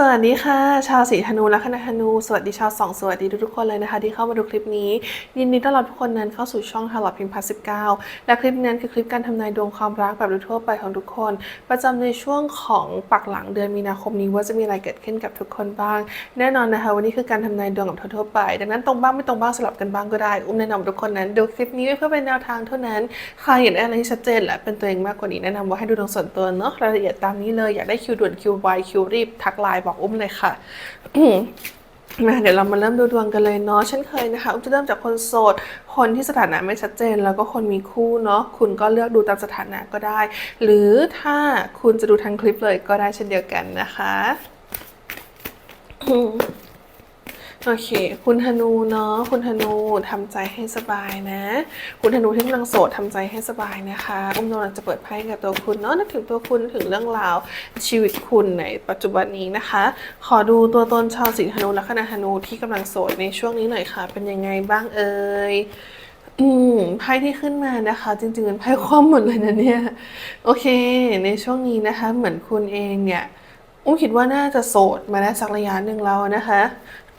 สวัสดีค่ะ ชาวสีธนูและคณะธนู สวัสดีชาวสองสวัสดีทุกๆคนเลยนะคะ ที่เข้ามาดูคลิปนี้ ยินดีต้อนรับทุกคนนั้นเข้าสู่ช่องทาร์ลอตพิมพ์พัสิบเก้าและคลิปนั้นคือคลิปการทำนายดวงความรักแบบโดยทั่วไปของทุกคน ประจำในช่วงของปักหลังเดือนมีนาคมนี้ว่าจะมีอะไรเกิดขึ้นกับทุกคนบ้าง แน่นอนนะคะ วันนี้คือการทำนายดวงแบบทั่วไป ดังนั้นตรงบ้างไม่ตรงบ้างสลับกันบ้างก็ได้ อุ้มแนะนำทุกคนนั้นดูคลิปนี้เพื่อเป็นแนวทางเท่านั้นใครอยากได้อะไรที่ชัดเจนและเป็นตัวเองมากกว่านี้แนะนำว่าให้ดูดวงส่วนตัวเนาะรายละเอียดตามนี้เลยอยากได้คิวด่วนคิวไวคิวรีบทักไลน์บอกอุ้มเลยค่ะมาเดี๋ยวเรามาเริ่มดูดวงกันเลยเนาะเช่นเคยนะคะอุ้มจะเริ่มจากคนโสด คนที่สถานะไม่ชัดเจน แล้วก็คนมีคู่เนาะคุณก็เลือกดูตามสถานะก็ได้ หรือถ้าคุณจะดูทั้งคลิปเลยก็ได้เช่นเดียวกันนะคะ โอเค คุณธนูเนาะคุณธนูทำใจให้สบายนะ คุณธนูที่กำลังโสดทำใจให้สบายนะคะอุ้มกำลังจะเปิดไพ่กับตัวคุณเนาะนึกถึงตัวคุณถึงเรื่องราวชีวิตคุณในปัจจุบันนี้นะคะ ขอดูตัวตนชาวสีธนูและคณะธนูที่กำลังโสดในช่วงนี้หน่อยค่ะ เป็นยังไงบ้างเอ่ยอืมไพ่ที่ขึ้นมานะคะ จริงๆเป็นไพ่คว่ำหมดเลยนะเนี่ย โอเค ในช่วงนี้นะคะ เหมือนคุณเองเนี่ยอุ้มคิดว่าน่าจะโสดมาได้สักระยะหนึ่งแล้วนะคะ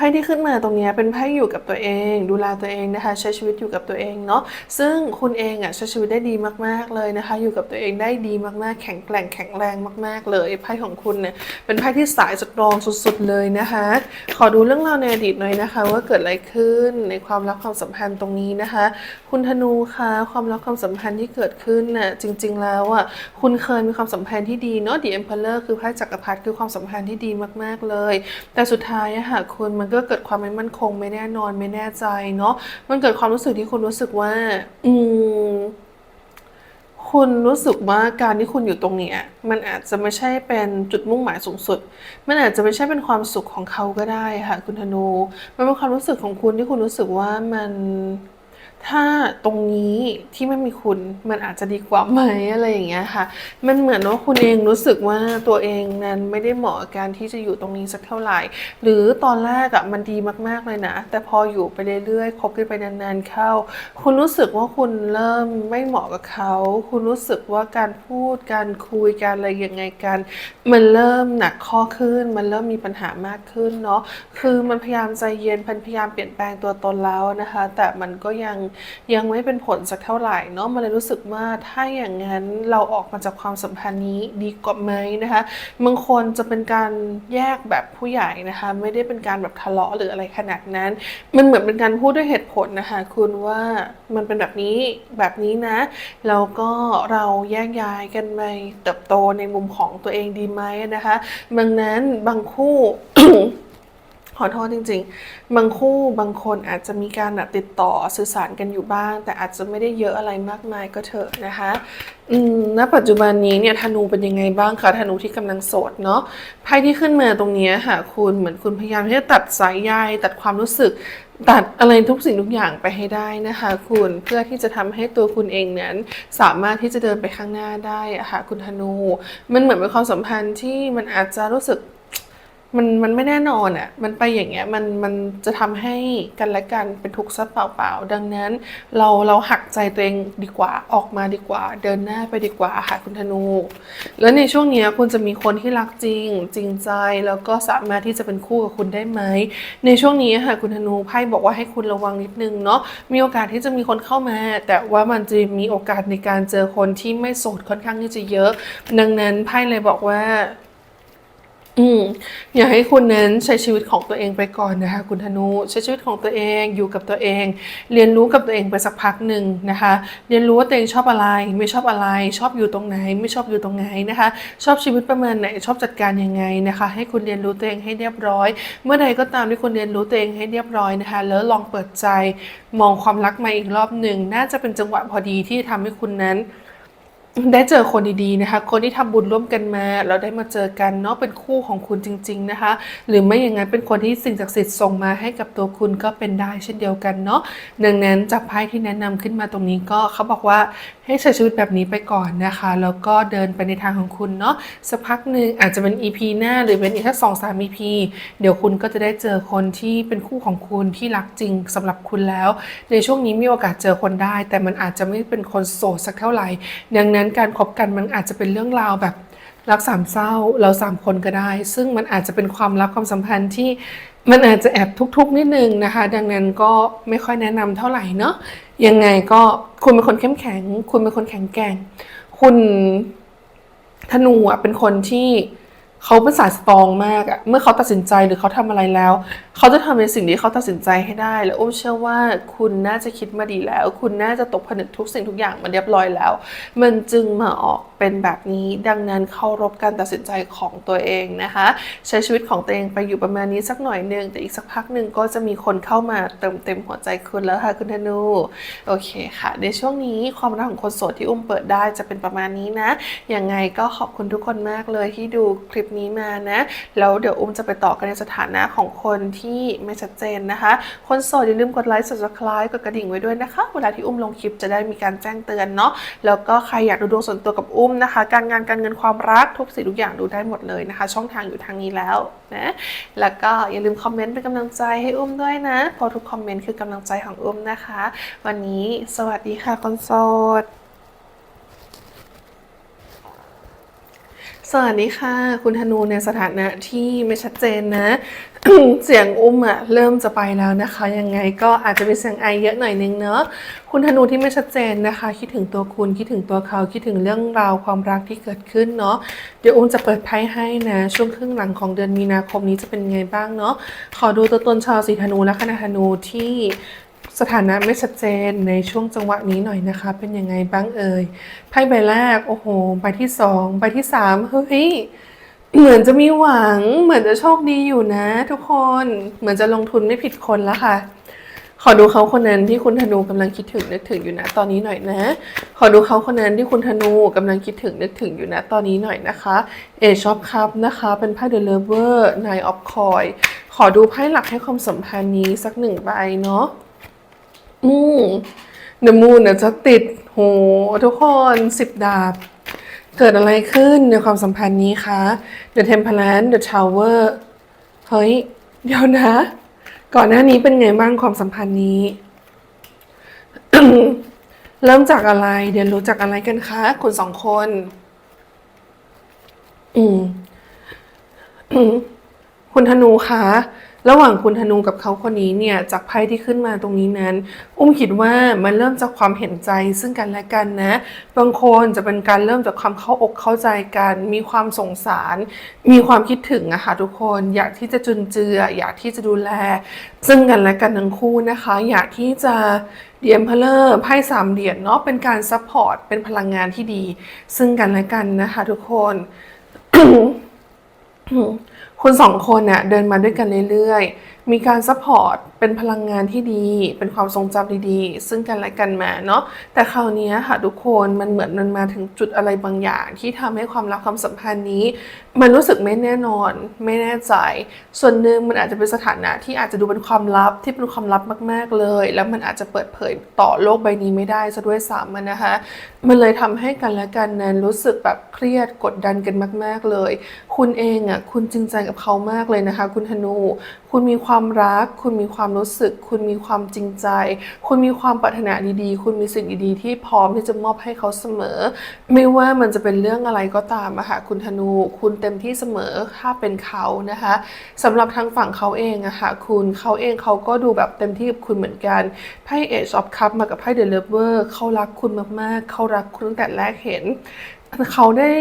ไพ่ที่ขึ้นมาตรงนี้เป็นไพ่อยู่กับตัวเอง ดูแลตัวเองนะคะ ใช้ชีวิตอยู่กับตัวเองเนาะซึ่งคุณเองอะใช้ชีวิตได้ดีมากๆเลยนะคะ อยู่กับตัวเองได้ดีมากๆ แข็งแกร่งแข็งแรงมาก ๆ เลยไพ่ของคุณเนี่ยเป็นไพ่ที่สายสตรองสุดๆเลยนะคะ ขอดูเรื่องราวในอดีตหน่อยนะคะ ว่าเกิดอะไรขึ้นในความรักความสัมพันธ์ตรงนี้นะคะ คุณธนูคะความรักความสัมพันธ์ที่เกิดขึ้นน่ะจริง ๆ แล้วอะคุณเคยมีความสัมพันธ์ที่ดีเนาะ The Emperor คือไพ่จักรพรรดิคือความสัมพันธ์ที่ดีมากๆเลย แต่สุดท้ายอะค่ะคุณมันก็เกิดความไม่มั่นคง ไม่แน่นอนไม่แน่ใจเนาะมันเกิดความรู้สึกที่คุณรู้สึกว่า อืมคุณรู้สึกว่าการที่คุณอยู่ตรงเนี้ยมันอาจจะไม่ใช่เป็นจุดมุ่งหมายสูงสุด มันอาจจะไม่ใช่เป็นความสุขของเขาก็ได้ค่ะ คุณธนู มันเป็นความรู้สึกของคุณที่คุณรู้สึกว่ามัน ถ้าตรงนี้ที่ไม่มีคุณมันอาจจะดีกว่าไหมอะไรอย่างเงี้ยค่ะ มันเหมือนว่าคุณเองรู้สึกว่าตัวเองนั้นไม่ได้เหมาะกับการที่จะอยู่ตรงนี้สักเท่าไหร่ หรือตอนแรกอะมันดีมากๆเลยนะ แต่พออยู่ไปเรื่อยๆคบกันไปนานๆเข้า คุณรู้สึกว่าคุณเริ่มไม่เหมาะกับเขา คุณรู้สึกว่าการพูดการคุยการอะไรยังไงกัน มันเริ่มหนักข้อขึ้น มันเริ่มมีปัญหามากขึ้นเนาะคือมันพยายามใจเย็นมันพยายามเปลี่ยนแปลงตัวตนแล้วนะคะ แต่มันก็ยังยังไม่เป็นผลสักเท่าไหร่เนาะมันเลยรู้สึกว่าถ้าอย่างนั้นเราออกมาจากความสัมพันธ์นี้ดีกว่าไหมนะคะบางคนจะเป็นการแยกแบบผู้ใหญ่นะคะไม่ได้เป็นการแบบทะเลาะหรืออะไรขนาดนั้น มันเหมือนเป็นการพูดด้วยเหตุผลนะคะคุณว่ามันเป็นแบบนี้แบบนี้นะแล้วก็เราแยกย้ายกันไปเติบโตในมุมของตัวเองดีไหมนะคะดังนั้นบางคู่ ขอโทษจริงๆ บางคู่บางคนอาจจะมีการติดต่อสื่อสารกันอยู่บ้าง แต่อาจจะไม่ได้เยอะอะไรมากมายก็เถอะนะคะอืมณปัจจุบันนี้เนี่ยธนูเป็นยังไงบ้างคะธนูที่กำลังโสดเนาะไพ่ที่ขึ้นมาตรงนี้ค่ะคุณเหมือนคุณพยายามที่จะตัดสายใยตัดความรู้สึก ตัดอะไรทุกสิ่งทุกอย่างไปให้ได้นะคะ คุณเพื่อที่จะทำให้ตัวคุณเองนั้น สามารถที่จะเดินไปข้างหน้าได้อะค่ะคุณธนู มันเหมือนเป็นความสัมพันธ์ที่มันอาจจะรู้สึก มันมันไม่แน่นอนอะ่ะ มันไปอย่างเงี้ยมันมันจะทำให้กันและกันเป็นทุกข์ซะเปล่าๆ ดังนั้นเราเราหักใจตัวเองดีกว่าออกมาดีกว่า เดินหน้าไปดีกว่าค่ะคุณธนู แล้วในช่วงเนี้ยคุณจะมีคนที่รักจริง จริงใจแล้วก็สามารถที่จะเป็นคู่กับคุณได้ไหม ในช่วงนี้ค่ะคุณธนูไพ่บอกว่าให้คุณระวังนิดนึงเนาะมีโอกาสที่จะมีคนเข้ามา แต่ว่ามันจะมีโอกาสในการเจอคนที่ไม่โสดค่อนข้างที่จะเยอะ ดังนั้นไพ่เลยบอกว่า อืมอยากให้คุณนั้นใช้ชีวิตของตัวเองไปก่อนนะคะคุณธนูใช้ชีวิตของตัวเองอยู่กับตัวเอง เรียนรู้กับตัวเองไปสักพักหนึ่งนะคะ เรียนรู้ว่าตัวเองชอบอะไร ไม่ชอบอะไร ชอบอยู่ตรงไหน ไม่ชอบอยู่ตรงไหนนะคะ ชอบชีวิตประมาณไหนชอบจัดการยังไงนะคะ ให้คุณเรียนรู้ตัวเองให้เรียบร้อย เมื่อใดก็ตามที่คุณเรียนรู้ตัวเองให้เรียบร้อยนะคะ แล้วลองเปิดใจมองความรักใหม่อีกรอบหนึ่งน่าจะเป็นจังหวะพอดีที่ทำให้คุณนั้น ได้เจอคนดีๆนะคะ คนที่ทำบุญร่วมกันมาแล้วได้มาเจอกันเนาะเป็นคู่ของคุณจริง ๆนะคะ หรือไม่อย่างนั้นเป็นคนที่สิ่งศักดิ์สิทธิ์ส่งมาให้กับตัวคุณก็เป็นได้เช่นเดียวกันเนาะดังนั้นจากไพ่ที่แนะนำขึ้นมาตรงนี้ก็เขาบอกว่า ให้ใช้ชีวิตแบบนี้ไปก่อนนะคะ แล้วก็เดินไปในทางของคุณเนาะสักพักหนึ่งอาจจะเป็น EP หน้าหรือเป็นอีกแค่สองสาม EP เดี๋ยวคุณก็จะได้เจอคนที่เป็นคู่ของคุณที่รักจริงสำหรับคุณแล้ว ในช่วงนี้มีโอกาสเจอคนได้ แต่มันอาจจะไม่เป็นคนโสดสักเท่าไหร่ ดังนั้นการคบกันมันอาจจะเป็นเรื่องราวแบบรักสามเศร้าเราสามคนก็ได้ ซึ่งมันอาจจะเป็นความรักความสัมพันธ์ที่ มันอาจจะแอบทุกๆนิดนึงนะคะ ดังนั้นก็ไม่ค่อยแนะนำเท่าไหร่เนาะยังไงก็คุณเป็นคนเข้มแข็ง คุณเป็นคนแข็งแกร่ง คุณธนูอะเป็นคนที่ เขาเป็นสายสตรองมากอะเมื่อเขาตัดสินใจหรือเขาทำอะไรแล้ว เขาจะทำในสิ่งที่เขาตัดสินใจให้ได้ และอุ้มเชื่อว่าคุณน่าจะคิดมาดีแล้ว คุณน่าจะตกผนึกทุกสิ่งทุกอย่างมาเรียบร้อยแล้ว มันจึงมาออกเป็นแบบนี้ ดังนั้นเคารพการตัดสินใจของตัวเองนะคะ ใช้ชีวิตของตัวเองไปอยู่ประมาณนี้สักหน่อยหนึ่งแต่อีกสักพักหนึ่งก็จะมีคนเข้ามาเติมเต็มหัวใจคุณแล้วค่ะคุณธนูโอเคค่ะ ในช่วงนี้ความรักของคนโสดที่อุ้มเปิดได้จะเป็นประมาณนี้นะยังไงก็ขอบคุณทุกคนมากเลยที่ดูคลิปนี้มานะแล้วเดี๋ยวอุ้มจะไปต่อกันในสถานะของคนที่ไม่ชัดเจนนะคะ คนโสดอย่าลืมกดไลค์ subscribe กดกระดิ่งไว้ด้วยนะคะ เวลาที่อุ้มลงคลิปจะได้มีการแจ้งเตือนเนาะแล้วก็ใครอยากดูดวงส่วนตัวกับอุ้มนะคะ การงานการเงินความรักทุกสิ่งทุกอย่างดูได้หมดเลยนะคะ ช่องทางอยู่ทางนี้แล้วนะแล้วก็อย่าลืมคอมเมนต์เป็นกำลังใจให้อุ้มด้วยนะเพราะทุกคอมเมนต์คือกำลังใจของอุ้มนะคะ วันนี้สวัสดีค่ะคนโสด สวัสดีค่ะ คุณธนูในสถานะที่ไม่ชัดเจนนะ เสียงอุ้มอะเริ่มจะไปแล้วนะคะ ยังไงก็อาจจะมีเสียงไอเยอะหน่อยนึงเนาะคุณธนูที่ไม่ชัดเจนนะคะ คิดถึงตัวคุณคิดถึงตัวเขาคิดถึงเรื่องราวความรักที่เกิดขึ้นเนาะเดี๋ยวอุ้มจะเปิดไพ่ให้นะช่วงครึ่งหลังของเดือนมีนาคมนี้จะเป็นไงบ้างเนาะขอดูตัวตนชาวสีธนูและคณะธนูที่ สถานะไม่ชัดเจนในช่วงจังหวะนี้หน่อยนะคะ เป็นยังไงบ้างเอ่ยไพ่ใบแรกโอ้โหใบที่สองใบที่สามเฮ้ยเหมือนจะมีหวัง เหมือนจะโชคดีอยู่นะ ทุกคนเหมือนจะลงทุนไม่ผิดคนแล้วค่ะ ขอดูเขาคนนั้นที่คุณธนูกำลังคิดถึงนึกถึงอยู่นะตอนนี้หน่อยนะ ขอดูเขาคนนั้นที่คุณธนูกำลังคิดถึงนึกถึงอยู่นะตอนนี้หน่อยนะคะเอชอปคัพนะคะ เป็นไพ่เดอะเลเวอร์นายออฟคอยขอดูไพ่หลักให้ความสัมพันธ์นี้สักหนึ่งใบเนาะ อืมเดอะมูนเนี่ยจะติดโหทุกคนสิบดาบ เกิดอะไรขึ้นในความสัมพันธ์นี้คะ The Temperance The Tower เฮ้ย เดี๋ยวนะ ก่อนหน้านี้เป็นไงบ้างความสัมพันธ์นี้ เริ่มจากอะไรเรียนรู้จากอะไรกันคะคุณสองคน อือืมคุณธนูคะ ระหว่างคุณธนูกับเขาคนนี้เนี่ยจากไพ่ที่ขึ้นมาตรงนี้นั้น อุ้มคิดว่ามันเริ่มจากความเห็นใจซึ่งกันและกันนะ บางคนจะเป็นการเริ่มจากความเข้าอกเข้าใจกัน มีความสงสาร มีความคิดถึงอะค่ะทุกคนอยากที่จะจุนเจือ อยากที่จะดูแล ซึ่งกันและกันทั้งคู่นะคะ อยากที่จะเดียมเพลอร์ไพ่สามเหรียญเนาะเป็นการซัพพอร์ตเป็นพลังงานที่ดี ซึ่งกันและกันนะคะทุกคน คุณสองคนเนี่ยเดินมาด้วยกันเรื่อยๆ มีการซัพพอร์ต เป็นพลังงานที่ดี เป็นความทรงจำดีๆ ซึ่งกันและกันมาเนาะ แต่คราวนี้ค่ะทุกคนมันเหมือนมันมาถึงจุดอะไรบางอย่าง ที่ทำให้ความรักความสัมพันธ์นี้ มันรู้สึกไม่แน่นอน ไม่แน่ใจ ส่วนหนึ่งมันอาจจะเป็นสถานะที่อาจจะดูเป็นความลับที่เป็นความลับมาก ๆเลย แล้วมันอาจจะเปิดเผยต่อโลกใบนี้ไม่ได้ซะด้วยซ้ำนะคะ มันเลยทำให้กันและกันนั้นรู้สึกแบบเครียดกดดันกันมาก ๆเลย คุณเองอะคุณจริงใจกับเขามากเลยนะคะ คุณธนู คุณมีความรัก คุณมีความรู้สึก คุณมีความจริงใจ คุณมีความปรารถนาดีๆ คุณมีสิ่งดีๆที่พร้อมที่จะมอบให้เขาเสมอ ไม่ว่ามันจะเป็นเรื่องอะไรก็ตามอะค่ะคุณธนู คุณเต็็มที่เสมอถ้าเป็นเขานะคะสำหรับทางฝั่งเขาเองอะค่ะคุณเขาเองเขาก็ดูแบบเต็มที่กับคุณเหมือนกันไพ่เอชอ f คัพมากับไพ่เดลเวอร์เขารักคุณมากๆ เขารักคุณตั้งแต่แรกเห็นเขาได้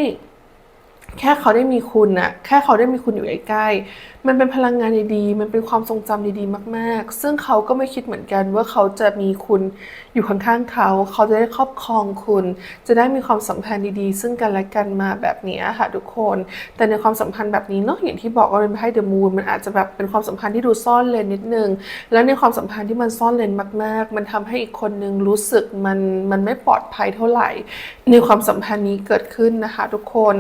แค่เขาได้มีคุณน่ะแค่เขาได้มีคุณอยู่ใกล้ๆ มันเป็นพลังงานดีๆ มันเป็นความทรงจำดีๆ มากๆ ซึ่งเขาก็ไม่คิดเหมือนกันว่าเขาจะมีคุณอยู่ข้างๆเขา เขาจะได้ครอบครองคุณ จะได้มีความสัมพันธ์ดีๆ ซึ่งกันและกันมาแบบนี้ค่ะทุกคน แต่ในความสัมพันธ์แบบนี้เนาะอย่างที่บอกว่าเป็นไพ่เดอะมูนมันอาจจะแบบเป็นความสัมพันธ์ที่ดูซ่อนเลนนิดนึง แล้วในความสัมพันธ์ที่มันซ่อนเลนมาก ๆ มันทำให้อีกคนนึงรู้สึกมันมันไม่ปลอดภัยเท่าไหร่ ในความสัมพันธ์นี้เกิดขึ้นนะคะ ทุกคน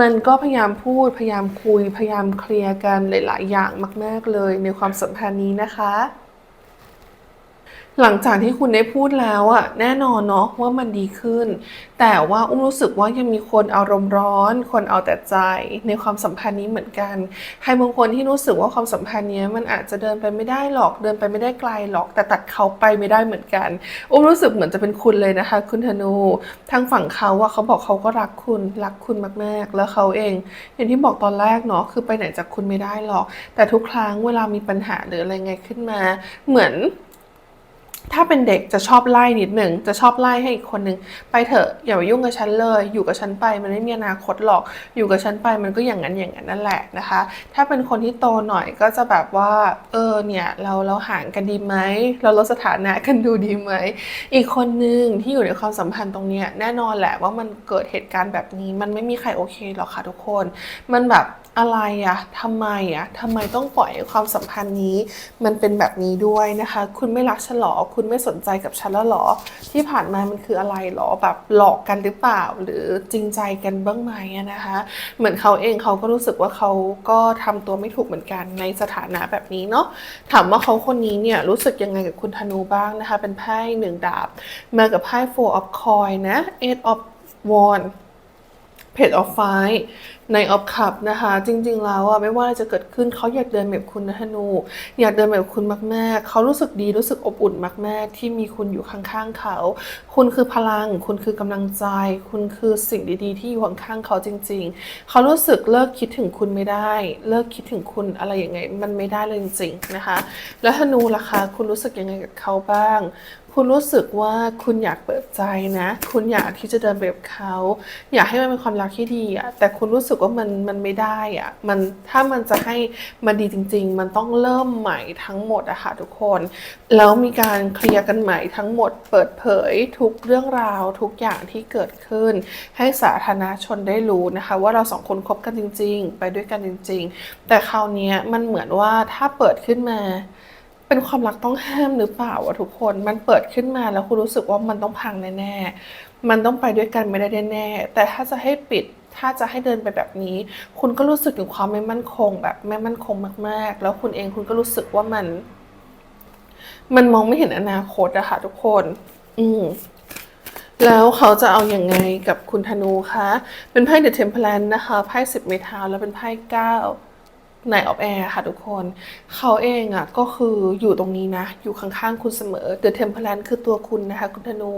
มันก็พยายามพูด พยายามคุย พยายามเคลียร์กันหลาย ๆ อย่างมาก ๆ เลยในความสัมพันธ์นี้นะคะ หลังจากที่คุณได้พูดแล้วอะแน่นอนเนาะว่ามันดีขึ้น แต่ว่าอุ้มรู้สึกว่ายังมีคนอารมณ์ร้อน คนเอาแต่ใจในความสัมพันธ์นี้เหมือนกัน ใครบางคนที่รู้สึกว่าความสัมพันธ์นี้มันอาจจะเดินไปไม่ได้หรอกเดินไปไม่ได้ไกลหรอก แต่ตัดเขาไปไม่ได้เหมือนกัน อุ้มรู้สึกเหมือนจะเป็นคุณเลยนะคะ คุณธนูทางฝั่งเขาว่าเขาบอกเขาก็รักคุณรักคุณมากๆ แล้วเขาเอง อย่างที่บอกตอนแรกเนาะคือไปไหนจากคุณไม่ได้หรอก แต่ทุกครั้งเวลามีปัญหาหรืออะไรไงขึ้นมา เหมือน ถ้าเป็นเด็กจะชอบไล่นิดหนึ่งจะชอบไล่ให้อีกคนนึงไปเถอะอย่ามายุ่งกับฉันเลย อยู่กับฉันไปมันไม่มีอนาคตหรอก อยู่กับฉันไปมันก็อย่างนั้นอย่างนั้นนั่นแหละนะคะ ถ้าเป็นคนที่โตหน่อยก็จะแบบว่า เออเนี่ยเราเราห่างกันดีไหมเราลดสถานะกันดูดีไหมอีกคนนึงที่อยู่ในความสัมพันธ์ตรงเนี้ยแน่นอนแหละว่ามันเกิดเหตุการณ์แบบนี้มันไม่มีใครโอเคหรอกค่ะทุกคน มันแบบ อะไรอะทำไมอะทำไมต้องปล่อยให้ความสัมพันธ์นี้ มันเป็นแบบนี้ด้วยนะคะ คุณไม่รักฉันหรอ คุณไม่สนใจกับฉันแล้วหรอ ที่ผ่านมามันคืออะไรหรอ แบบหลอกกันหรือเปล่า หรือจริงใจกันบ้างไหมนะคะ เหมือนเขาเองเขาก็รู้สึกว่าเขาก็ทำตัวไม่ถูกเหมือนกันในสถานะแบบนี้เนาะ ถามว่าเขาคนนี้เนี่ยรู้สึกยังไงกับคุณธนูบ้างนะคะ เป็นไพ่หนึ่งดาบ มากับไพ่ four of coin นะ eight of wand page of five ใน of cup นะคะ จริง ๆ แล้วอะไม่ว่าอะไรจะเกิดขึ้นเขาอยากเดินแบบคุณนะธนู อยากเดินแบบคุณมากๆ เขารู้สึกดีรู้สึกอบอุ่นมากๆ ที่มีคุณอยู่ข้างๆเขา คุณคือพลัง คุณคือกำลังใจ คุณคือสิ่งดีๆ ที่อยู่ข้างๆเขาจริง ๆ เขารู้สึกเลิกคิดถึงคุณไม่ได้ เลิกคิดถึงคุณอะไรอย่างไงมันไม่ได้เลยจริงๆนะคะ แล้วธนูล่ะคะคุณรู้สึกยังไงกับเขาบ้าง คุณรู้สึกว่าคุณอยากเปิดใจนะ คุณอยากที่จะเดินไปกับเขา อยากให้มันเป็นความรักที่ดีอะแต่คุณรู้สึกว่ามันมันไม่ได้อะมันถ้ามันจะให้มันดีจริง ๆ มันต้องเริ่มใหม่ทั้งหมดอะค่ะทุกคน แล้วมีการเคลียร์กันใหม่ทั้งหมด เปิดเผยทุกเรื่องราวทุกอย่างที่เกิดขึ้น ให้สาธารณชนได้รู้นะคะ ว่าเราสองคนคบกันจริง ๆ ไปด้วยกันจริง ๆ แต่คราวนี้มันเหมือนว่าถ้าเปิดขึ้นมา เป็นความรักต้องห้ามหรือเปล่าวะทุกคน มันเปิดขึ้นมาแล้วคุณรู้สึกว่ามันต้องพังแน่ๆ มันต้องไปด้วยกันไม่ได้แน่ๆ แต่ถ้าจะให้ปิด ถ้าจะให้เดินไปแบบนี้ คุณก็รู้สึกถึงความไม่มั่นคง แบบไม่มั่นคงมากๆ แล้วคุณเองคุณก็รู้สึกว่ามัน มันมองไม่เห็นอนาคตอะค่ะทุกคน อืมแล้วเขาจะเอาอยัางไงกับคุณธนูคะ เป็นไพ่เดอะเทมเพลนนะคะ ไพ่สิบเมทาแล้วเป็นไพ่เก้า ในออฟแอร์ค่ะทุกคน เขาเองอะก็คืออยู่ตรงนี้นะ อยู่ข้างๆคุณเสมอเดอะเทมเพลนคือตัวคุณนะคะ คุณธนู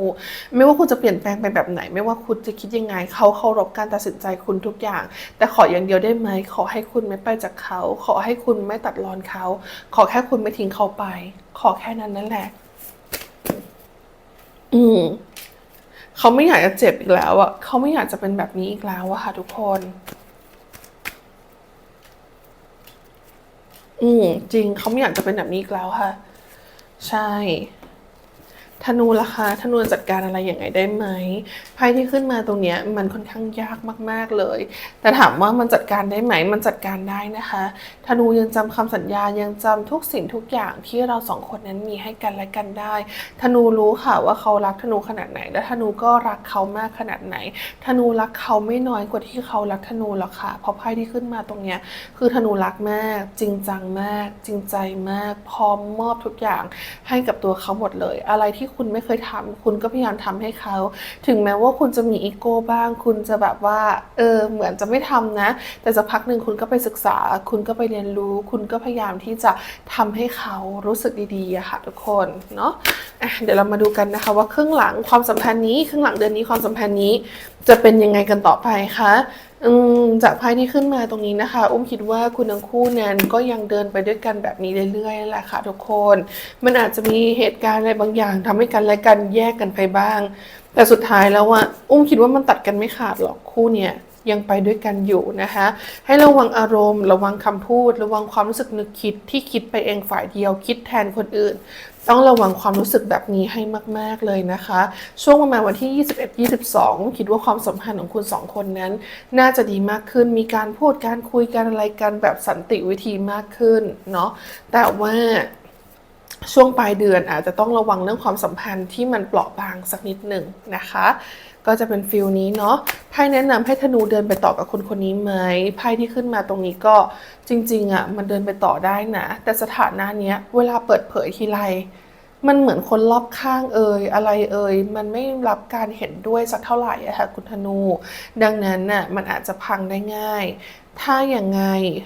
ไม่ว่าคุณจะเปลี่ยนแปลงไปแบบไหน ไม่ว่าคุณจะคิดยังไง เขาเคารพการตัดสินใจคุณทุกอย่าง แต่ขออย่างเดียวได้ไหม ขอให้คุณไม่ไปจากเขา ขอให้คุณไม่ตัดรอนเขา ขอแค่คุณไม่ทิ้งเขาไป ขอแค่นั้นนั่นแหละ อืมเขาไม่อยากจะเจ็บอีกแล้วอะเขาไม่อยากจะเป็นแบบนี้อีกแล้วอะค่ะ ทุกคน อืมจริงเขาไม่อยากจะเป็นแบบนี้อีกแล้วค่ะ ใช่ ธนูล่ะคะธนูจัดการอะไรอย่างไงได้ไหมไพ่ที่ขึ้นมาตรงเนี้ยมันค่อนข้างยากมาก ๆเลย แต่ถามว่ามันจัดการได้ไหม มันจัดการได้นะคะธนูยังจำคำสัญญายังจำทุกสิ่งทุกอย่างที่เราสองคนนั้นมีให้กันและกันได้ธนูรู้ค่ะว่าเขารักธนูขนาดไหน และธนูก็รักเขามากขนาดไหนธนูรักเขาไม่น้อยกว่าที่เขารักธนูหรอกค่ะเพราะไพ่ที่ขึ้นมาตรงเนี้ยคือธนูรักมาก จริงจังมาก จริงใจมาก พร้อมมอบทุกอย่างให้กับตัวเขาหมดเลย อะไรที่คุณไม่เคยทำคุณก็พยายามทำให้เขา ถึงแม้ว่าคุณจะมีอีโก้บ้าง คุณจะแบบว่า เออ เหมือนจะไม่ทำนะ แต่สักพักหนึ่งคุณก็ไปศึกษา คุณก็ไปเรียนรู้ คุณก็พยายามที่จะทำให้เขารู้สึกดีๆค่ะทุกคน เนาะอะเดี๋ยวเรามาดูกันนะคะว่าครึ่งหลังความสัมพันธ์นี้ครึ่งหลังเดือนนี้ความสัมพันธ์นี้ จะเป็นยังไงกันต่อไปคะจากไพ่ที่ขึ้นมาตรงนี้นะคะ อุ้มคิดว่าคุณทั้งคู่นั้นก็ยังเดินไปด้วยกันแบบนี้เรื่อยๆแหละค่ะทุกคน มันอาจจะมีเหตุการณ์อะไรบางอย่างทำให้กันและกันแยกกันไปบ้าง แต่สุดท้ายแล้วอะอุ้มคิดว่ามันตัดกันไม่ขาดหรอกคู่เนี้ยยังไปด้วยกันอยู่นะคะ ให้ระวังอารมณ์ ระวังคำพูด ระวังความรู้สึกนึกคิดที่คิดไปเองฝ่ายเดียว คิดแทนคนอื่น ต้องระวังความรู้สึกแบบนี้ให้มาก ๆ เลยนะคะ ช่วงประมาณวันที่ 21-22 คิดว่าความสัมพันธ์ของคุณสองคนนั้น น่าจะดีมากขึ้นมีการพูดการคุยกันอะไรกันแบบสันติวิธีมากขึ้นเนาะแต่ว่าช่วงปลายเดือนอาจจะต้องระวังเรื่องความสัมพันธ์ที่มันเปราะบางสักนิดหนึ่งนะคะ ก็จะเป็นฟิลนี้เนาะไพ่แนะนำให้ธนูเดินไปต่อกับคนคนนี้ไหมไพ่ที่ขึ้นมาตรงนี้ก็จริงๆอะ่ะมันเดินไปต่อได้นะ แต่สถานะเนี้ยเวลาเปิดเผยทีไรมันเหมือนคนรอบข้างเอ่ยอะไรเอ่ยมันไม่รับการเห็นด้วยสักเท่าไหร่อะค่ะคุณธนู ดังนั้นน่ะมันอาจจะพังได้ง่ายถ้าอย่างไง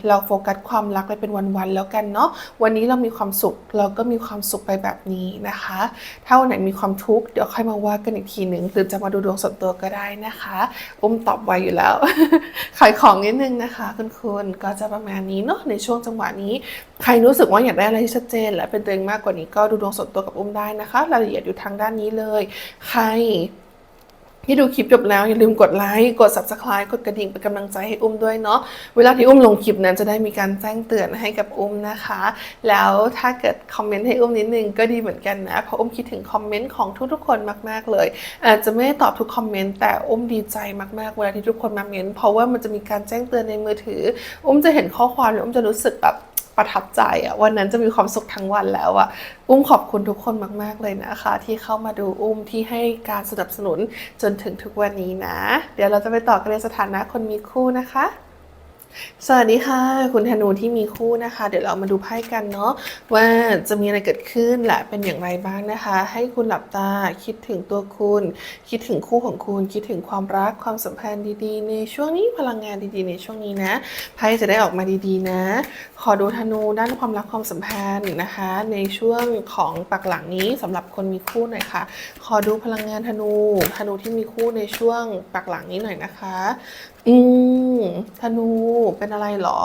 เราโฟกัสความรักไปเป็นวันๆแล้วกันเนาะวันนี้เรามีความสุขเราก็มีความสุขไปแบบนี้นะคะ ถ้าวันไหนมีความทุกข์เดี๋ยวค่อยมาว่ากันอีกทีหนึ่งหรือจะมาดูดวงส่วนตัวก็ได้นะคะอุ้มตอบไวอยู่แล้ว ขายของนิดนึงนะคะ คุณคุณก็จะประมาณนี้เนาะในช่วงจังหวะนี้ ใครรู้สึกว่าอยากได้อะไรที่ชัดเจน และเป็นตัวเองมากกว่านี้ก็ดูดวงส่วนตัวกับอุ้มได้นะคะรายละเอียดอยู่ทางด้านนี้เลย ใคร ที่ดูคลิปจบแล้วอย่าลืมกดไลค์ กด subscribe กดกระดิ่งเป็นกำลังใจให้อุ้มด้วยเนาะ เวลาที่อุ้มลงคลิปนั้นจะได้มีการแจ้งเตือนให้กับอุ้มนะคะ แล้วถ้าเกิดคอมเมนต์ให้อุ้มนิดนึงก็ดีเหมือนกันนะ เพราะอุ้มคิดถึงคอมเมนต์ของทุกๆคนมากๆเลย อาจจะไม่ได้ตอบทุกคอมเมนต์แต่อุ้มดีใจมากๆเวลาที่ทุกคนมาเมนต์เพราะว่ามันจะมีการแจ้งเตือนในมือถือ อุ้มจะเห็นข้อความแล้วอุ้มจะรู้สึกแบบ ประทับใจอะวันนั้นจะมีความสุขทั้งวันแล้วอะอุ้มขอบคุณทุกคนมาก ๆ เลยนะคะ ที่เข้ามาดูอุ้มที่ให้การสนับสนุนจนถึงทุกวันนี้นะ เดี๋ยวเราจะไปต่อกันในสถานะคนมีคู่นะคะ สวัสดีค่ะ คุณธนูที่มีคู่นะคะ เดี๋ยวเรามาดูไพ่กันเนาะว่าจะมีอะไรเกิดขึ้นและเป็นอย่างไรบ้างนะคะ ให้คุณหลับตาคิดถึงตัวคุณ คิดถึงคู่ของคุณ คิดถึงความรักความสัมพันธ์ดีๆ ในช่วงนี้พลังงานดีๆ ในช่วงนี้นะไพ่จะได้ออกมาดีๆ นะ ขอดูธนูด้านความรักความสัมพันธ์นะคะ ในช่วงของปักหลังนี้สำหรับคนมีคู่หน่อยค่ะ ขอดูพลังงานธนูธนูที่มีคู่ในช่วงปักหลังนี้หน่อยนะคะ อืมธนูเป็นอะไรเหรอ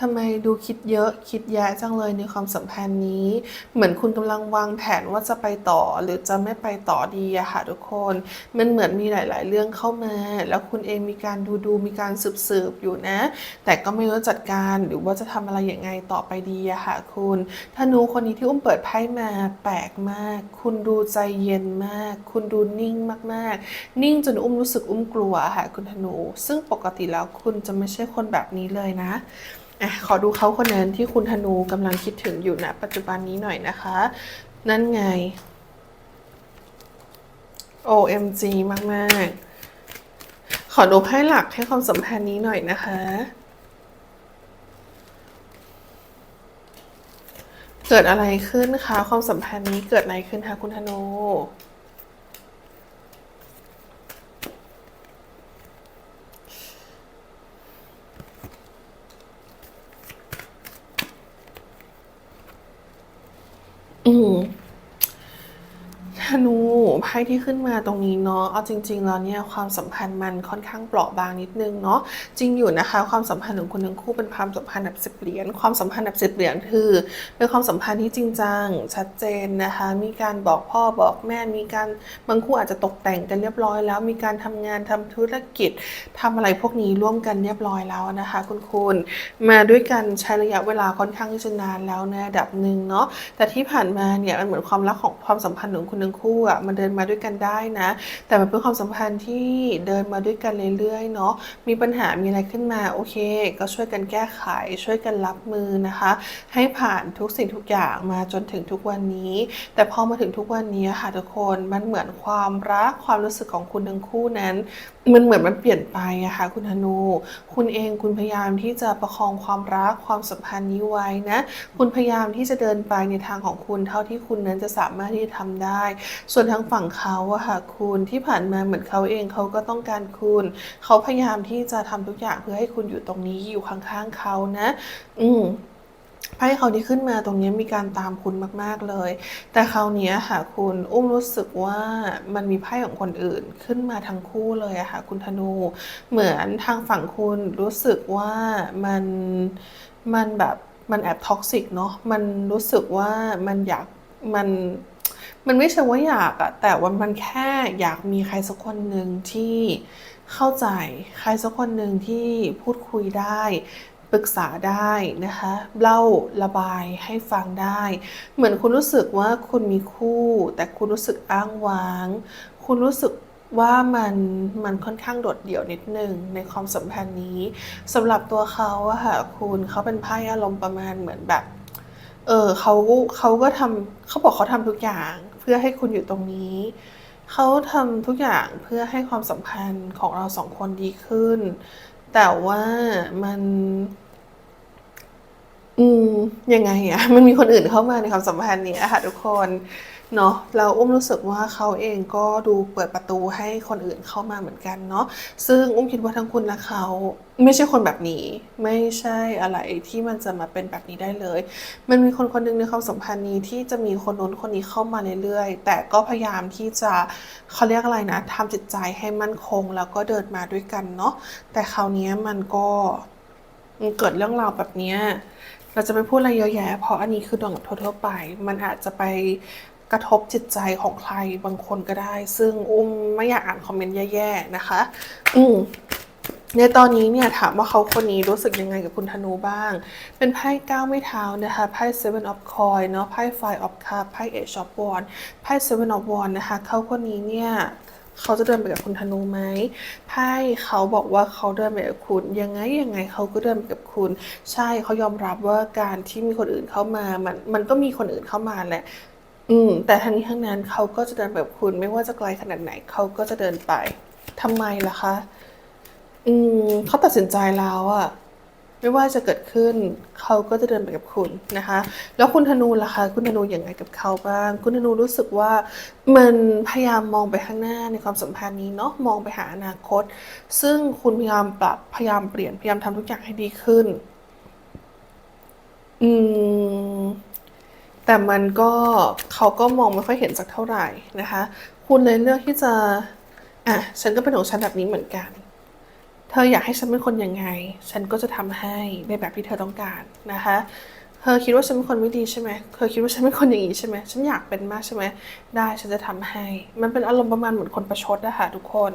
ทำไมดูคิดเยอะคิดแยะจังเลยในความสัมพันธ์นี้ เหมือนคุณกำลังวางแผนว่าจะไปต่อหรือจะไม่ไปต่อดีอะค่ะทุกคน มันเหมือนมีหลาย ๆ เรื่องเข้ามา แล้วคุณเองมีการดูดูมีการสืบสืบอยู่นะ แต่ก็ไม่รู้จัดการหรือว่าจะทำอะไรอย่างไงต่อไปดีอะค่ะคุณธนูคนนี้ที่อุ้มเปิดไพ่มาแปลกมาก คุณดูใจเย็นมาก คุณดูนิ่งมาก ๆ นิ่งจนอุ้มรู้สึกอุ้มกลัวค่ะคุณธนูซึ่งปกติแล้วคุณจะไม่ใช่คนแบบนี้เลยนะอะขอดูเขาคนนั้นที่คุณธนูกำลังคิดถึงอยู่ณปัจจุบันนี้หน่อยนะคะ นั่นไง OMG มากๆ ขอดูไพ่หลักให้ความสัมพันธ์นี้หน่อยนะคะ เกิดอะไรขึ้นคะ ความสัมพันธ์นี้เกิดอะไรขึ้นคะคุณธนู อืมธนู ไพ่ที่ขึ้นมาตรงนี้เนาะเอาจริง ๆ แล้วเนี่ยความสัมพันธ์มันค่อนข้างเปราะบางนิดนึงเนาะจริงอยู่นะคะ ความสัมพันธ์ของคุณทั้งคู่เป็นความสัมพันธ์แบบสิบเหรียญความสัมพันธ์แบบสิบเหรียญคือเป็นความสัมพันธ์ที่จริงจังชัดเจนนะคะ มีการบอกพ่อบอกแม่มีการบางคู่อาจจะตกแต่งกันเรียบร้อย แล้วมีการทำงานทำธุรกิจทำอะไรพวกนี้ร่วมกันเรียบร้อยแล้วนะคะ คุณคุณมาด้วยกันใช้ระยะเวลาค่อนข้างที่จะนานแล้วในระดับหนึ่งเนาะแต่ที่ผ่านมาเนี่ยมันเหมือนความรักของความสัมพันธ์ของคุณทั้งคู่อะมันเดินมาด้วยกันได้นะ แต่มันเป็นความสัมพันธ์ที่เดินมาด้วยกันเรื่อยๆเนาะมีปัญหามีอะไรขึ้นมาโอเค ก็ช่วยกันแก้ไข ช่วยกันรับมือนะคะ ให้ผ่านทุกสิ่งทุกอย่างมาจนถึงทุกวันนี้ แต่พอมาถึงทุกวันนี้ค่ะทุกคนมันเหมือนความรักความรู้สึกของคุณทั้งคู่นั้น มันเหมือนมันเปลี่ยนไปอะค่ะคุณธนู คุณเองคุณพยายามที่จะประคองความรักความสัมพันธ์นี้ไว้นะ คุณพยายามที่จะเดินไปในทางของคุณเท่าที่คุณนั้นจะสามารถที่จะทำได้ ส่วนทางฝั่งเขาอะค่ะคุณที่ผ่านมาเหมือนเขาเองเขาก็ต้องการคุณ เขาพยายามที่จะทำทุกอย่างเพื่อให้คุณอยู่ตรงนี้อยู่ข้างๆเขานะ อืม ไพ่เขาที่ขึ้นมาตรงนี้มีการตามคุณมากๆเลย แต่คราวเนี้ยค่ะคุณอุ้มรู้สึกว่ามันมีไพ่ของคนอื่นขึ้นมาทั้งคู่เลยอะค่ะคุณธนู เหมือนทางฝั่งคุณรู้สึกว่ามันมันแบบมันแอบท็อกซิกเนาะมันรู้สึกว่ามันอยากมันมันไม่ใช่ว่าอยากอะแต่ว่ามันแค่อยากมีใครสักคนหนึ่งที่เข้าใจใครสักคนหนึ่งที่พูดคุยได้ ปรึกษาได้นะคะเล่าระบายให้ฟังได้ เหมือนคุณรู้สึกว่าคุณมีคู่ แต่คุณรู้สึกอ้างว้าง คุณรู้สึกว่ามันมันค่อนข้างโดดเดี่ยวนิดนึงในความสัมพันธ์นี้สำหรับตัวเขาอะค่ะคุณเขาเป็นไพ่อารมณ์ประมาณเหมือนแบบ เออเขาเขาก็ทำเขาบอกเขาทำทุกอย่างเพื่อให้คุณอยู่ตรงนี้เขาทำทุกอย่างเพื่อให้ความสัมพันธ์ของเราสองคนดีขึ้น แต่ว่ามัน อืมยังไงอะมันมีคนอื่นเข้ามาในความสัมพันธ์นี้ยค่ะทุกคนเนาะเราอุ้มรู้สึกว่าเขาเองก็ดูเปิดประตูให้คนอื่นเข้ามาเหมือนกันเนาะซึ่งอุ้มคิดว่าทั้งคุณและเขาไม่ใช่คนแบบนี้ ไม่ใช่อะไรที่มันจะมาเป็นแบบนี้ได้เลย มันมีคนคนหนึ่งในความสัมพันธ์นี้ที่จะมีคนนู้นคนนี้เข้ามาเรื่อยๆ แต่ก็พยายามที่จะเขาเรียกอะไรนะทำจิตใจให้มั่นคงแล้วก็เดินมาด้วยกันเนาะแต่คราวนี้มันก็มันเกิดเรื่องราวแบบเนี้ย เราจะไม่พูดอะไรเยอะแยะ เพราะอันนี้คือดวงแบบทั่วๆไป มันอาจจะไปกระทบจิตใจของใครบางคนก็ได้ ซึ่งอุ้มไม่อยากอ่านคอมเมนต์แย่ๆนะคะ อืมในตอนนี้เนี่ยถามว่าเขาคนนี้รู้สึกยังไงกับคุณธนูบ้าง เป็นไพ่เก้าไม้เท้านะคะไพ่ seven of coin เนาะไพ่ five of cup ไพ่ eight of wand ไพ่ seven of wand นะคะเขาคนนี้เนี่ย เขาจะเดินไปกับคุณธนูไหมไพ่เขาบอกว่าเขาเดินไปกับคุณ ยังไงยังไงเขาก็เดินไปกับคุณ ใช่เขายอมรับว่าการที่มีคนอื่นเข้ามามันมันก็มีคนอื่นเข้ามาแหละ อืม แต่ทั้งนี้ทั้งนั้นเขาก็จะเดินไปกับคุณ ไม่ว่าจะไกลขนาดไหนเขาก็จะเดินไปทำไมล่ะคะ อืมเขาตัดสินใจแล้วอะ ไม่ว่าจะเกิดขึ้นเขาก็จะเดินไปกับคุณนะคะ แล้วคุณธนูล่ะคะ คุณธนูอย่างไรกับเขาบ้าง คุณธนูรู้สึกว่ามันพยายามมองไปข้างหน้าในความสัมพันธ์นี้เนาะมองไปหาอนาคต ซึ่งคุณพยายามปรับพยายามเปลี่ยนพยายามทำทุกอย่างให้ดีขึ้น อืมแต่มันก็เขาก็มองไม่ค่อยเห็นสักเท่าไหร่นะคะ คุณเลยเลือกที่จะอะฉันก็เป็นของฉันแบบนี้เหมือนกัน ธออยากให้ฉันเป็นคนยังไง ฉันก็จะทำให้ในแบบที่เธอต้องการนะคะ เธอคิดว่าฉันเป็นคนไม่ดีใช่ไหมเธอคิดว่าฉันเป็นคนอย่างนี้ใช่ไหมฉันอยากเป็นมากใช่ไหมได้ฉันจะทำให้ มันเป็นอารมณ์ประมาณเหมือนคนประชดนะคะทุกคน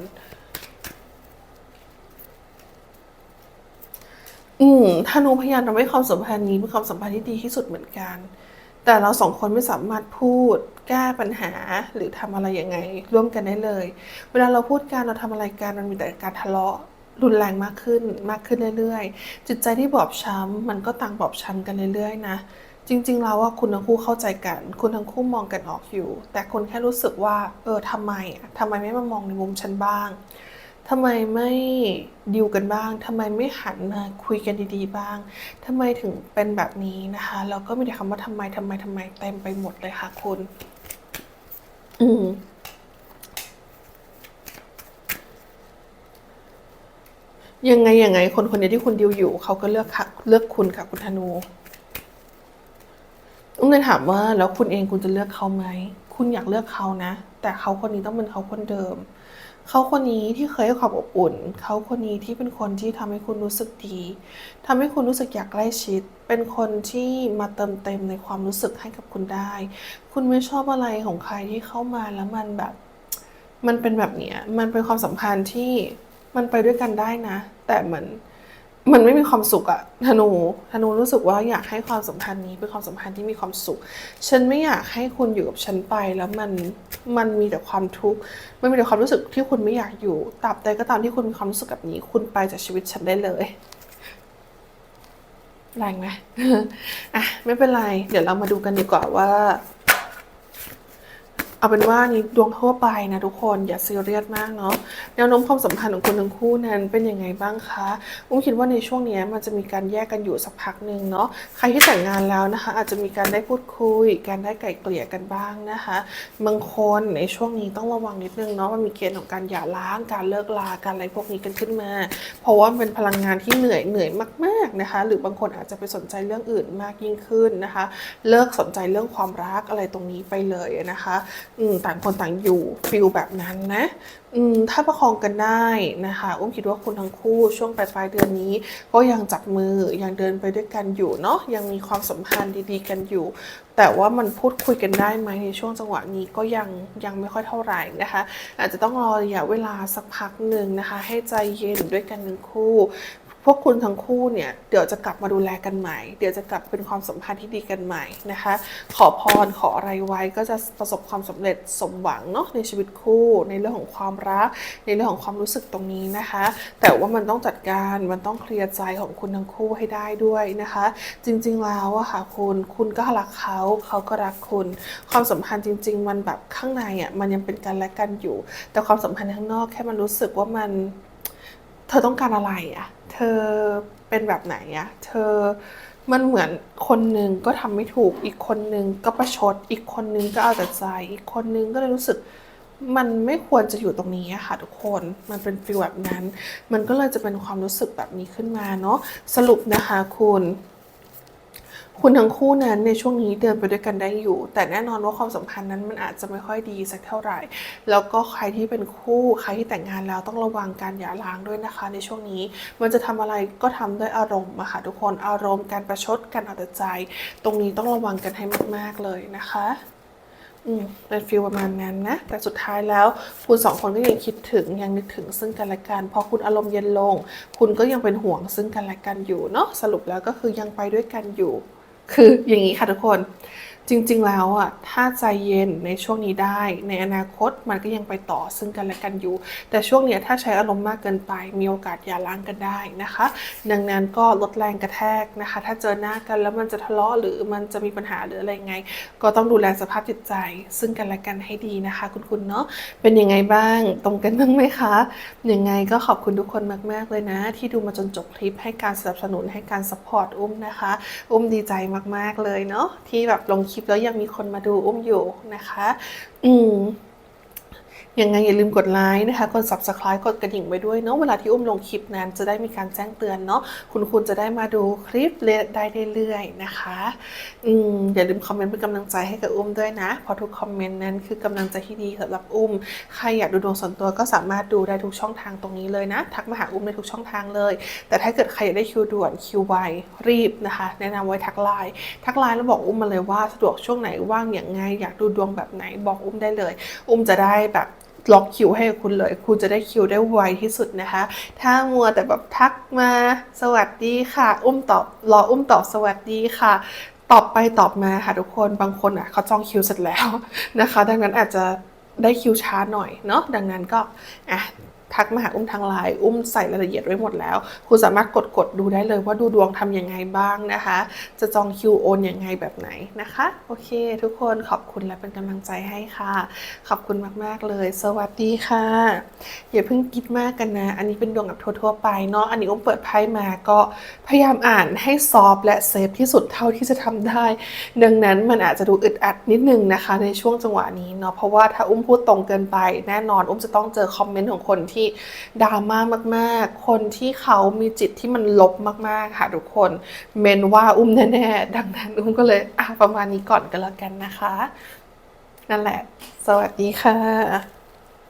อืมธนูพยายามทำให้ความสัมพันธ์นี้เป็นความสัมพันธ์ที่ดีที่สุดเหมือนกัน แต่เราสองคนไม่สามารถพูดแก้ปัญหาหรือทำอะไรยังไง ร่วมกันได้เลย เวลาเราพูดกันเราทำอะไรกันมันมีแต่การทะเลาะ รุนแรงมากขึ้นมากขึ้นเรื่อยๆ จิตใจที่บอบช้ำมันก็ต่างบอบช้ำกันเรื่อยๆนะจริงๆแล้วว่าคุณทั้งคู่เข้าใจกัน คุณทั้งคู่มองกันออกอยู่ แต่คนแค่รู้สึกว่า เออทำไมอะทำไมไม่มามองในมุมฉันบ้างทำไมไม่ดิวกันบ้างทำไมไม่หันมาคุยกันดีๆบ้างทำไมถึงเป็นแบบนี้นะคะ แล้วก็มีแต่คำว่าทำไมทำไมทำไมเต็มไปหมดเลยค่ะคุณ อืม ยังไงยังไง คนคนเดียวที่คุณดิวอยู่ เขาก็เลือกเลือกคุณค่ะคุณธนูอุ้มเลยถามว่าแล้วคุณเองคุณจะเลือกเขาไหมคุณอยากเลือกเขานะ แต่เขาคนนี้ต้องเป็นเขาคนเดิม เขาคนนี้ที่เคยให้ความอบอุ่น เขาคนนี้ที่เป็นคนที่ทำให้คุณรู้สึกดีทำให้คุณรู้สึกอยากใกล้ชิด เป็นคนที่มาเติมเต็มในความรู้สึกให้กับคุณได้ คุณไม่ชอบอะไรของใครที่เข้ามาแล้วมันแบบ มันเป็นแบบเนี้ยมันเป็นความสัมพันธ์ที่ มันไปด้วยกันได้นะ แต่เหมือนมันไม่มีความสุขอะธนูธนูรู้สึกว่าอยากให้ความสัมพันธ์นี้เป็นความสัมพันธ์ที่มีความสุข ฉันไม่อยากให้คุณอยู่กับฉันไปแล้วมันมันมีแต่ความทุกข์มันมีแต่ความรู้สึกที่คุณไม่อยากอยู่ตราบใดก็ตามที่คุณมีความรู้สึกแบบนี้ คุณไปจากชีวิตฉันได้เลยแรงไหมอะไม่เป็นไร เดี๋ยวเรามาดูกันดีกว่าว่า เอาเป็นว่านี่ดวงทั่วไปนะทุกคนอย่าซีเรียสมากเนาะแนวโน้มความสัมพันธ์ของคนทั้งคู่นั้นเป็นยังไงบ้างคะอุ้มคิดว่าในช่วงนี้มันจะมีการแยกกันอยู่สักพักหนึ่งเนาะใครที่แต่งงานแล้วนะคะ อาจจะมีการได้พูดคุย การได้ไกล่เกลี่ยกันบ้างนะคะบางคนในช่วงนี้ต้องระวังนิดนึงเนาะมันมีเกณฑ์ของการหย่าร้างการเลิกลาการอะไรพวกนี้กันขึ้นมา เพราะว่าเป็นพลังงานที่เหนื่อยเหนื่อยมาก ๆนะคะ หรือบางคนอาจจะไปสนใจเรื่องอื่นมากยิ่งขึ้นนะคะ เลิกสนใจเรื่องความรักอะไรตรงนี้ไปเลยนะคะ อืมต่างคนต่างอยู่ฟิลแบบนั้นนะอืมถ้าประคองกันได้นะคะอุ้มคิดว่าคุณทั้งคู่ช่วงปลายปลายเดือนนี้ ก็ยังจับมือยังเดินไปด้วยกันอยู่เนาะยังมีความสัมพันธ์ดีๆ กันอยู่ แต่ว่ามันพูดคุยกันได้ไหมในช่วงจังหวะนี้ก็ยังยังไม่ค่อยเท่าไหร่นะคะ อาจจะต้องรอระยะเวลาสักพักหนึ่งนะคะ ให้ใจเย็นด้วยกันทั้งคู่ พวกคุณทั้งคู่เนี่ยเดี๋ยวจะกลับมาดูแลกันใหม่ เดี๋ยวจะกลับเป็นความสัมพันธ์ที่ดีกันใหม่นะคะ ขอพรขออะไรไว้ก็จะประสบความสำเร็จสมหวังเนาะในชีวิตคู่ในเรื่องของความรัก ในเรื่องของความรู้สึกตรงนี้นะคะ แต่ว่ามันต้องจัดการมันต้องเคลียร์ใจของคุณทั้งคู่ให้ได้ด้วยนะคะ จริงๆแล้วอะค่ะคุณคุณก็รักเขาเขาก็รักคุณ ความสัมพันธ์จริง ๆ มันแบบข้างในอะมันยังเป็นกันและกันอยู่ แต่ความสัมพันธ์ข้างนอกแค่มันรู้สึกว่ามัน เธอต้องการอะไรอะเธอเป็นแบบไหนอะเธอมันเหมือนคนหนึ่งก็ทำไม่ถูก อีกคนหนึ่งก็ประชด อีกคนหนึ่งก็เอาแต่ใจ อีกคนหนึ่งก็เลยรู้สึกมันไม่ควรจะอยู่ตรงนี้ค่ะทุกคน มันเป็นฟีลแบบนั้น มันก็เลยจะเป็นความรู้สึกแบบนี้ขึ้นมาเนาะ สรุปนะคะคุณ คุณทั้งคู่นั้นในช่วงนี้เดินไปด้วยกันได้อยู่ แต่แน่นอนว่าความสัมพันธ์นั้นมันอาจจะไม่ค่อยดีสักเท่าไหร่ แล้วก็ใครที่เป็นคู่ใครที่แต่งงานแล้วต้องระวังการหย่าร้างด้วยนะคะ ในช่วงนี้มันจะทำอะไรก็ทำด้วยอารมณ์ค่ะทุกคนอารมณ์การประชดการเอาแต่ใจ ตรงนี้ต้องระวังกันให้มากๆเลยนะคะอืมเป็นฟีลประมาณนั้นนะ แต่สุดท้ายแล้วคุณสองคนก็ยังคิดถึงยังนึกถึงซึ่งกันและกันพอคุณอารมณ์เย็นลง คุณก็ยังเป็นห่วงซึ่งกันและกันอยู่เนาะสรุปแล้วก็คือยังไปด้วยกันอยู่ คืออย่างนี้ค่ะทุกคน จริงๆแล้วอะถ้าใจเย็นในช่วงนี้ได้ ในอนาคตมันก็ยังไปต่อซึ่งกันและกันอยู่ แต่ช่วงเนี้ยถ้าใช้อารมณ์มากเกินไป มีโอกาสหย่าร้างกันได้นะคะ ดังนั้นก็ลดแรงกระแทกนะคะ ถ้าเจอหน้ากันแล้วมันจะทะเลาะหรือมันจะมีปัญหาหรืออะไรไง ก็ต้องดูแลสภาพจิตใจ ซึ่งกันและกันให้ดีนะคะ คุณคุณเนาะเป็นยังไงบ้างตรงกันบ้างไหมคะยังไงก็ขอบคุณทุกคนมากๆเลยนะ ที่ดูมาจนจบคลิปให้การสนับสนุนให้การสปอร์ตอุ้มนะคะ อุ้มดีใจมากๆเลยเนาะที่แบบลงคลิปแล้วยังมีคนมาดูอุ้มอยู่นะคะ อืม ยังไงอย่าลืมกดไลค์นะคะ กด subscribe กดกระดิ่งไว้ด้วยเนาะเวลาที่อุ้มลงคลิปนั้นจะได้มีการแจ้งเตือนเนาะคุณคุณจะได้มาดูคลิปได้เรื่อยๆนะคะอืมอย่าลืมคอมเมนต์เป็นกำลังใจให้กับอุ้มด้วยนะเพราะทุกคอมเมนต์นั้นคือกำลังใจที่ดีสำหรับอุ้ม ใครอยากดูดวงส่วนตัวก็สามารถดูได้ทุกช่องทางตรงนี้เลยนะ ทักมาหาอุ้มได้ทุกช่องทางเลย แต่ถ้าเกิดใครอยากได้คิวด่วนคิวไวรีบนะคะ แนะนำไว้ทักไลน์ทักไลน์แล้วบอกอุ้มมาเลยว่าสะดวกช่วงไหนว่างอย่างไง อยากดูดวงแบบไหนบอกอุ้มได้เลย อุ้มจะได้แบบ ล็อกคิวให้คุณเลย คุณจะได้คิวได้ไวที่สุดนะคะ ถ้ามัวแต่แบบทักมาสวัสดีค่ะ อุ้มตอบรออุ้มตอบสวัสดีค่ะ ตอบไปตอบมาค่ะทุกคนบางคนอะเขาจองคิวเสร็จแล้วนะคะ ดังนั้นอาจจะได้คิวช้าหน่อยเนาะดังนั้นก็อะ ทักมาหาอุ้มทางไลน์อุ้มใส่รายละเอียดไว้หมดแล้ว คุณสามารถกดกดดูได้เลยว่าดูดวงทำยังไงบ้างนะคะ จะจองคิวโอนยังไงแบบไหนนะคะ โอเค ทุกคนขอบคุณและเป็นกำลังใจให้ค่ะ ขอบคุณมาก ๆ เลย สวัสดีค่ะ อย่าเพิ่งคิดมากกันนะ อันนี้เป็นดวงแบบทั่วๆไปเนาะอันนี้อุ้มเปิดไพ่มาก็พยายามอ่านให้ซอฟและเซฟที่สุดเท่าที่จะทำได้ ดังนั้นมันอาจจะดูอึดอัดนิดนึงนะคะ ในช่วงจังหวะนี้เนาะเพราะว่าถ้าอุ้มพูดตรงเกินไป แน่นอนอุ้มจะต้องเจอคอมเมนต์ของคนที่ดราม่ามากๆ คนที่เขามีจิตที่มันลบมากๆค่ะทุกคนเมนว่าอุ้มแน่ๆดังนั้นอุ้มก็เลยอะประมาณนี้ก่อนกันแล้วกันนะคะ นั่นแหละ สวัสดีค่ะ